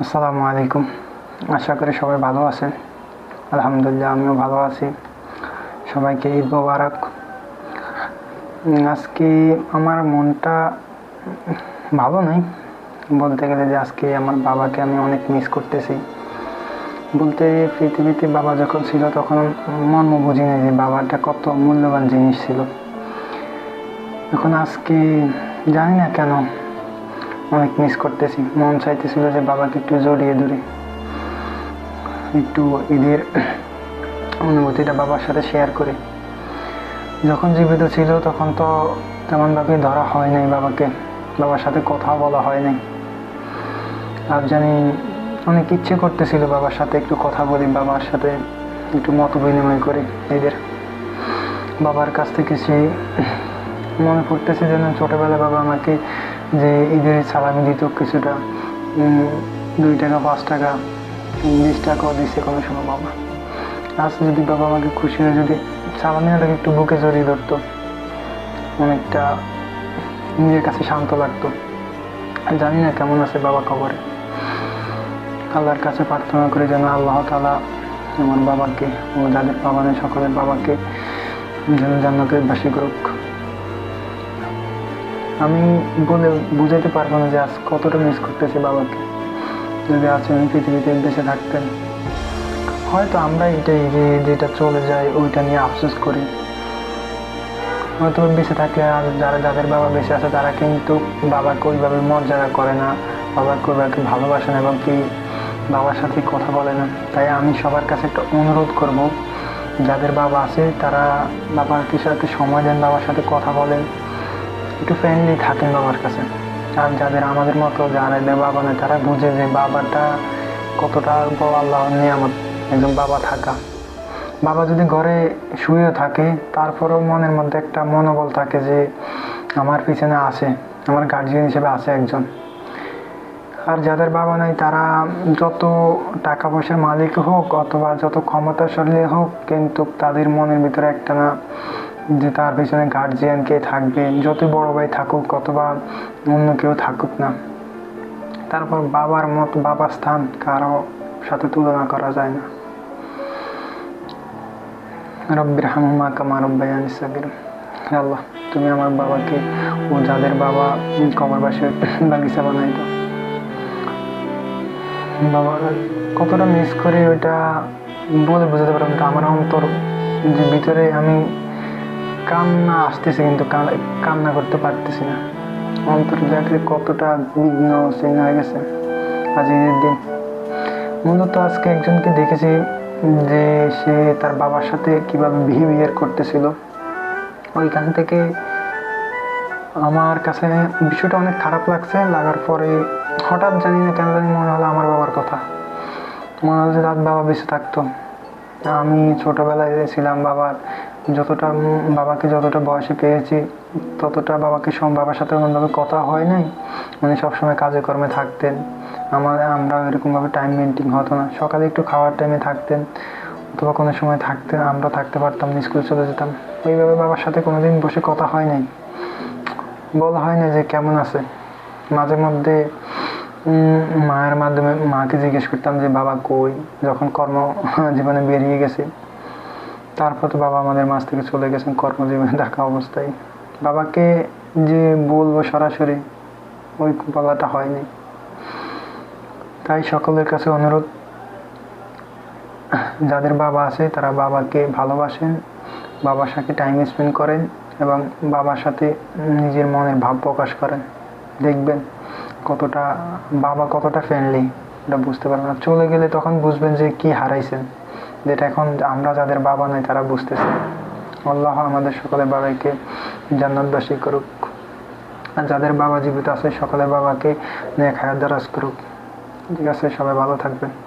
আসসালামু আলাইকুম। আশা করি সবাই ভালো আছেন। আলহামদুলিল্লাহ, আমিও ভালো আছি। সবাইকে ঈদ মোবারক। আজকে আমার মনটা ভালো নেই। বলতে গেলে যে আজকে আমার বাবাকে আমি অনেক মিস করতেছি। বলতে পৃথিবীতে বাবা যখন ছিল তখন মর্ম বুঝিনি যে বাবাটা কত মূল্যবান জিনিস ছিল। এখন আজকে জানি না কেন অনেক মিস করতেছি। মন চাইতেছিল যে বাবাকে একটু জড়িয়ে ধরে। একটু ঈদের অনুভূতিটা বাবার সাথে শেয়ার করে। যখন জীবিত ছিল, তখন তো তেমনভাবে ধরা হয় নাই বাবাকে। বাবার সাথে কথা বলা হয় নাই। আর জানি, অনেক ইচ্ছে করতেছিল বাবার সাথে একটু কথা বলি, বাবার সাথে একটু মত বিনিময় করি এদের। বাবার কাছ থেকে সেই মনে পড়তেছে যেন ছোটোবেলায় বাবা আমাকে যে ঈদের সালামি দিত কিছুটা দুই টাকা, পাঁচ টাকা বিশ টাকাও দিচ্ছে কোনো সময় বাবা। আজ যদি বাবা আমাকে খুশি হয়ে যদি সালামি থাকে একটু বুকে জড়িয়ে ধরতো, অনেকটা নিজের কাছে শান্ত লাগতো। জানি না কেমন আছে বাবা খবরে আল্লাহর কাছে প্রার্থনা করে যেন আল্লাহ তালা আমার বাবাকে ও যাদের বাবা নেই, সকলের বাবাকে যেন জান্নাতের বাসী করুক। আমি বলে বুঝাইতে পারব না যে আজ কতটা মিস করতেছি বাবাকে। যদি আজ উনি পৃথিবীতে বেঁচে থাকতেন হয়তো আমরা এটাই যে যেটা চলে যায় ওইটা নিয়ে আফসোস করি। হয়তো বেঁচে থাকলে আর যারা যাদের বাবা বেঁচে আছে তারা কিন্তু বাবাকে ওইভাবে মর্যাদা করে না, বাবাকে ওইভাবে ভালোবাসে না এবং কি বাবার সাথে কথা বলে না। তাই আমি সবার কাছে একটা অনুরোধ করব, যাদের বাবা আছে তারা বাবার সাথে সময় দেন, বাবার সাথে কথা বলেন। একটু ফ্রেন্ডলি থাকেন বাবার কাছে। আর যাদের আমাদের মতো যারা বাবা নেই, তারা বুঝে যে বাবাটা কতটা বড় আল্লাহর নিয়ামত। একজন বাবা থাকা। বাবা যদি ঘরে শুয়েও থাকে, তারপরেও মনের মধ্যে একটা মনোবল থাকে যে আমার পিছনে আছে, আমার গার্জিয়ান হিসেবে আছে একজন। আর যাদের বাবা নাই, তারা যত টাকা পয়সার মালিক হোক অথবা যত ক্ষমতাশালী হোক, কিন্তু তাদের মনের ভিতরে একটা না যে তার পেছনে গার্জিয়ান কে থাকবে যত বড় ভাই থাকুক, অথবা অন্য কেউ থাকুক না, তারপর বাবার মত বাবার স্থান কারও সাথে তুলনা করা যায় না। রব্বির হামুমা কামা রব্বায়ানি সাবির আল্লাহ, তুমি আমার বাবাকে ও যাদের বাবা কবরবাসের বাগিচা বানাই দাও। বাবা, কতটা মিস করি ওইটা বলে বোঝাতে পারব আমার অন্তর যে ভিতরে আমি কান্না আসতেছে কিন্তু কান- কান্না করতে পারতেছি না। অন্তর যাকে কতটা বিঘ্ন চিহ্ন হয়ে গেছে আজ ঈদের দিন। মূলত আজকে একজনকে দেখেছি যে সে তার বাবার সাথে কীভাবে বিহেভিয়ার করতেছিল। ওইখান থেকে আমার কাছে বিষয়টা অনেক খারাপ লাগছে, লাগার পরে হঠাৎ জানি না কেন জানি মনে হলো আমার বাবার কথা। মনে হলো যে তার বাবা বেঁচে থাকতো। আমি ছোটবেলায় ছিলাম বাবার যতটা বাবাকে যতটা বয়সে পেয়েছি, ততটা বাবাকে বাবার সাথে ওরকমভাবে কথা হয় নাই। উনি সবসময় কাজে কর্মে থাকতেন। আমার আমরা এরকমভাবে টাইম মেনটেন হতো না। সকালে একটু খাওয়ার টাইমে থাকতেন, অথবা কোনো সময় থাকতেন আমরা থাকতে পারতাম না স্কুলে চলে যেতাম। ওইভাবে বাবার সাথে কোনো দিন বসে কথা হয় নাই। বলা হয় না যে কেমন আছে? মাঝে মধ্যে মায়ের মাধ্যমে মাকে জিজ্ঞেস করতাম যে বাবা কই? যখন কর্ম জীবনে বেরিয়ে গেছে তারপর তো বাবা আমাদের মাঝ থেকে চলে গেছেন, কর্মজীবনে থাকা অবস্থায়। বাবাকে যে বলব সরাসরি, ওই বলাটা হয়নি। তাই সকলের কাছে অনুরোধ, যাদের বাবা আছে তারা বাবাকে ভালোবাসেন, বাবার সাথে টাইম স্পেন্ড করেন এবং বাবার সাথে নিজের মনের ভাব প্রকাশ করেন। দেখবেন কতটা, বাবা কতটা ফ্রেন্ডলি এটা বুঝতে পারবেন চলে গেলে তখন বুঝবেন যে কি হারাইছেন। যেটা এখন আমরা যাদের বাবা নাই, তারা বুঝতেছে। আল্লাহ আমাদের সকলের বাবাকে জান্নাতবাসী করুক। আর যাদের বাবা জীবিত আছে, সকলের বাবাকে নেক হায়াত দারাজ করুক। ঠিক আছে, সবাই ভালো থাকবেন।